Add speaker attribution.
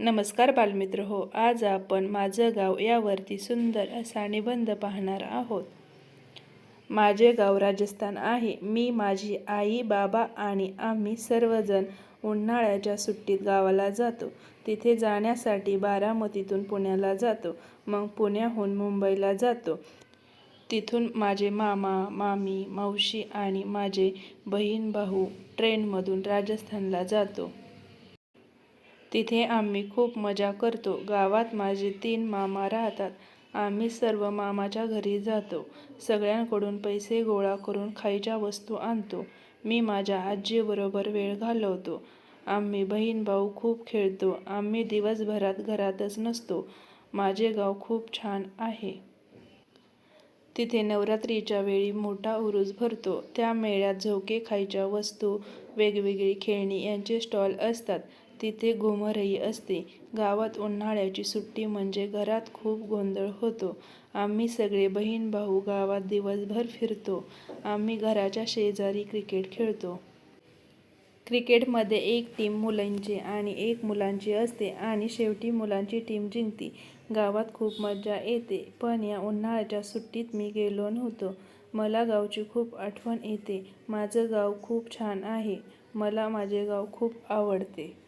Speaker 1: नमस्कार बालमित्र हो आज आपण माझं गाव यावरती सुंदर असा निबंध पाहणार आहोत. माझे गाव राजस्थान आहे. मी माझी आई बाबा आणि आम्ही सर्वजण उन्हाळ्याच्या सुट्टीत गावाला जातो. तिथे जाण्यासाठी बारामतीतून पुण्याला जातो. मग पुण्याहून मुंबईला जातो. तिथून माझे मामा मामी मावशी आणि माझे बहीण भाऊ ट्रेनमधून राजस्थानला जातो. तिथे आम्ही खूप मजा करतो. गावात माझे तीन मामा राहतात. आम्ही सर्व मामाच्या घरी जातो. सगळ्यांकडून पैसे गोळा करून खायच्या वस्तू आणतो. मी माझ्या आजीबरोबर वेळ घालवतो. आम्ही बहीण भाऊ खूप खेळतो. आम्ही दिवसभरात घरातच नसतो. माझे गाव खूप छान आहे. तिथे नवरात्रीच्या वेळी मोठा उरूस भरतो. त्या मेळ्यात झोके खायच्या वस्तू वेगवेगळी खेळणी यांचे स्टॉल असतात. तिथे घुमरही असते. गावात उन्हाळ्याची सुट्टी म्हणजे घरात खूप गोंधळ होतो. आम्ही सगळे बहीण भाऊ गावात दिवसभर फिरतो. आम्ही घराच्या शेजारी क्रिकेट खेळतो. क्रिकेटमध्ये एक टीम मुलांची आणि एक मुलांची असते आणि शेवटी मुलांची टीम जिंकते. गावात खूप मजा येते पण या उन्हाळ्याच्या सुट्टीत मी गेलो नव्हतो. मला गावची खूप आठवण येते. माझं गाव खूप छान आहे. मला माझे गाव खूप आवडते.